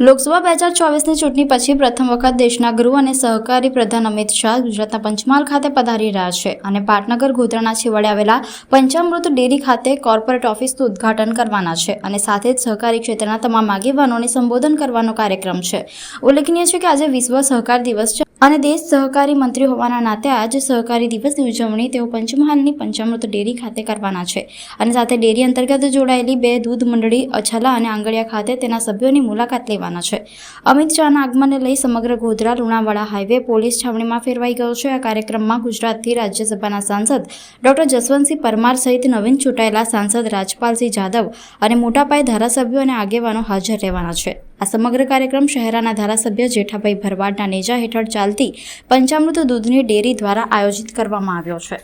લોકસભા બે હજાર ચોવીસની ચૂંટણી પછી પ્રથમ વખત દેશના ગૃહ અને સહકારી પ્રધાન અમિત શાહ ગુજરાતના પંચમહાલ ખાતે પધારી રહ્યા છે અને પાટનગર ગોધરાના છેવાડે આવેલા પંચામૃત ડેરી ખાતે કોર્પોરેટ ઓફિસનું ઉદ્ઘાટન કરવાના છે અને સાથે જ સહકારી ક્ષેત્રના તમામ આગેવાનોને સંબોધન કરવાનો કાર્યક્રમ છે. ઉલ્લેખનીય છે કે આજે વિશ્વ સહકાર દિવસ છે. અને દેશ સહકારી મંત્રી હોવાના નાતે આજ સહકારી દિવસની ઉજવણી તેઓ પંચમહાલની પંચામૃત ડેરી ખાતે કરવાના છે. અને સાથે ડેરી અંતર્ગત જોડાયેલી બે દૂધ મંડળી, અછાલા અને આંગળિયા ખાતે તેના સભ્યોની મુલાકાત લેવાના છે. અમિત શાહના આગમનને લઈ સમગ્ર ગોધરા, લુણાવાડા હાઈવે પોલીસ છાવણીમાં ફેરવાઈ ગયો છે. આ કાર્યક્રમમાં ગુજરાતથી રાજ્યસભાના સાંસદ ડોક્ટર જસવંતસિંહ પરમાર સહિત નવીન ચૂંટાયેલા સાંસદ રાજપાલસિંહ જાદવ અને મોટાપાયે ધારાસભ્યો અને આગેવાનો હાજર રહેવાના છે. આ સમગ્ર કાર્યક્રમ શહેરાના ધારાસભ્ય જેઠાભાઈ ભરવાડના નેજા હેઠળ ચાલતી પંચામૃત દૂધની ડેરી દ્વારા આયોજિત કરવામાં આવ્યો છે.